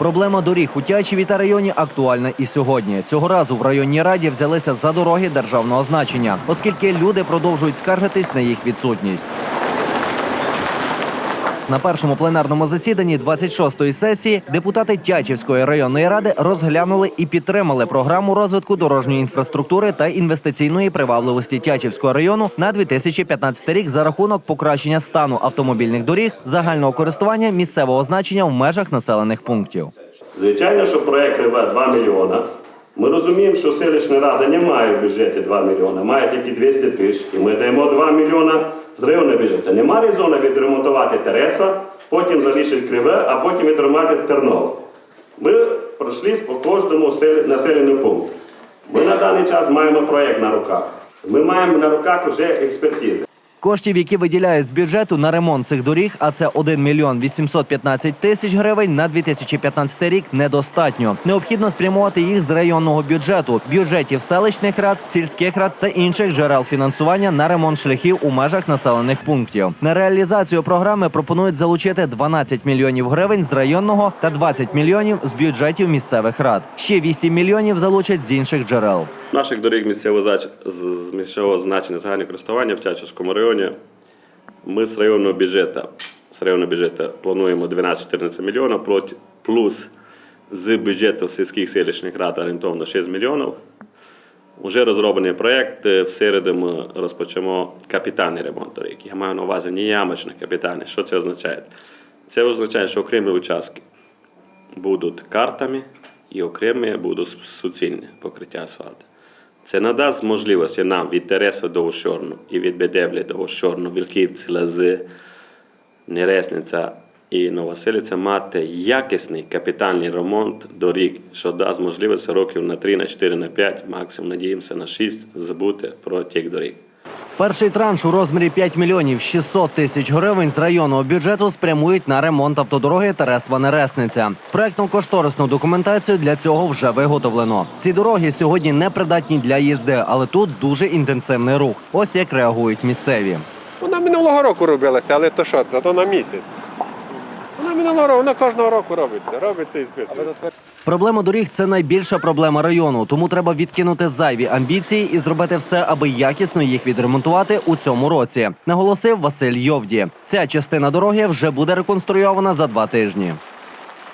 Проблема доріг у Тячеві та районі актуальна і сьогодні. Цього разу в районній раді взялися за дороги державного значення, оскільки люди продовжують скаржитись на їх відсутність. На першому пленарному засіданні 26-ї сесії депутати Тячівської районної ради розглянули і підтримали програму розвитку дорожньої інфраструктури та інвестиційної привабливості Тячівського району на 2015 рік за рахунок покращення стану автомобільних доріг загального користування місцевого значення в межах населених пунктів. Звичайно, що проект рве 2 мільйона. Ми розуміємо, що селищна рада не має в бюджеті 2 мільйона, має тільки 200 тисяч. І ми даємо 2 мільйона з районного бюджету. Нема резону відремонтувати Тереса, потім залишити криве, а потім відремонтувати Терново. Ми пройшли по кожному сел- населеному пункту. Ми на даний час маємо проєкт на руках. Ми маємо на руках вже експертизи. Коштів, які виділяють з бюджету на ремонт цих доріг, а це 1 мільйон 815 тисяч гривень на 2015 рік, недостатньо. Необхідно спрямувати їх з районного бюджету, бюджетів селищних рад, сільських рад та інших джерел фінансування на ремонт шляхів у межах населених пунктів. На реалізацію програми пропонують залучити 12 мільйонів гривень з районного та 20 мільйонів з бюджетів місцевих рад. Ще 8 мільйонів залучать з інших джерел. Наших доріг місцевого значення загального користування в Тячівському районі ми з районного бюджету, з районного бюджету плануємо 12-14 мільйонів, плюс з бюджету сільських селищних рад орієнтовно 6 мільйонів. Уже розроблений проєкт. е, В ми розпочнемо капітальний ремонт доріг. Я маю на увазі не ямочний капітальний. Що це означає? Це означає, що окремі участки будуть картами і окремі будуть суцільні покриття асфальту. Це надасть можливості нам від Тереса до Ущорну і від Бедеблі до Ущорну, Вілківці, Лази, Нересниця і Новоселиця мати якісний капітальний ремонт доріг, що дасть можливість років на 3, на 4, на 5, максимум надіємося на 6 забути про тих доріг. Перший транш у розмірі 5 мільйонів 600 тисяч гривень з районного бюджету спрямують на ремонт автодороги Тересва-Нересниця. Проектно-кошторисну документацію для цього вже виготовлено. Ці дороги сьогодні не придатні для їзди, але тут дуже інтенсивний рух. Ось як реагують місцеві. Вона минулого року робилася, але то що, то на місяць. Вона минулого року, вона кожного року робиться, робиться і списується. Проблема доріг це найбільша проблема району, тому треба відкинути зайві амбіції і зробити все, аби якісно їх відремонтувати у цьому році. Наголосив Василь Йовді. Ця частина дороги вже буде реконструйована за два тижні.